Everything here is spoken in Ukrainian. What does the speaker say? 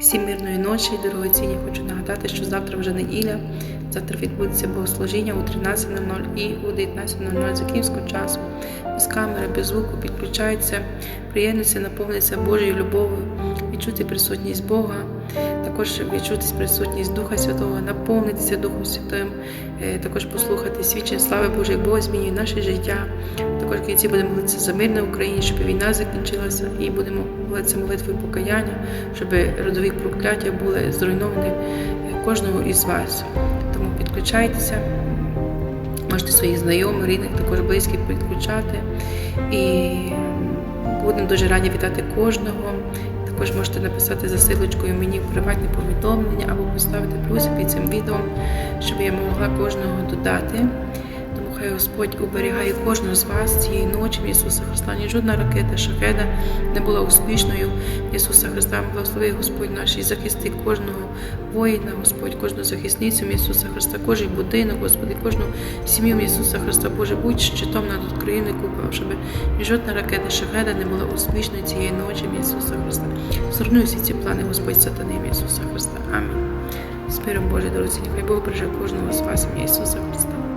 Всім мирної ночі, дорогоцінні, хочу нагадати, що завтра вже неділя. Завтра відбудеться богослужіння у 13.00 і у 19.00 за київського часу. Без камери, без звуку підключаються, приєднуються, наповниться Божою любов'ю, відчути присутність Бога, також відчути присутність Духа Святого, наповнитися Духом Святим, е, також послухати свідчення слави Божої, як Бог змінює наше життя. Також кінці будемо молитися за мир на Україні, щоб війна закінчилася, і будемо молитися молитвою покаяння, щоб родові прокляття були зруйновані е, кожного із вас. Тому підключайтеся, можете своїх знайомих, рідних, також близьких підключати. І будемо дуже раді вітати кожного. Також можете написати засилочкою мені в приватне повідомлення або поставити плюс під цим відео, щоб я могла кожного додати. Хай Господь оберігає кожного з вас цієї ночі в Ісуса Христа. Ні жодна ракета, шахеда не була успішною Ісуса Христа. Благослови Господь наш і захисти кожного воїна, Господь, кожну захисницю Ісуса Христа, кожен будинок, Господи, кожну сім'ю Ісуса Христа. Боже, будь щитом над Україною куполом, щоб ні жодна ракета, шахеда не була успішною цієї ночі в Ісуса Христа. Зруйнуй всі ці плани, Господь, сатани Ісуса Христа. Амінь. З миром Боже, дорогі, хай Бог береже кожного з вас, ім'я Ісуса Христа.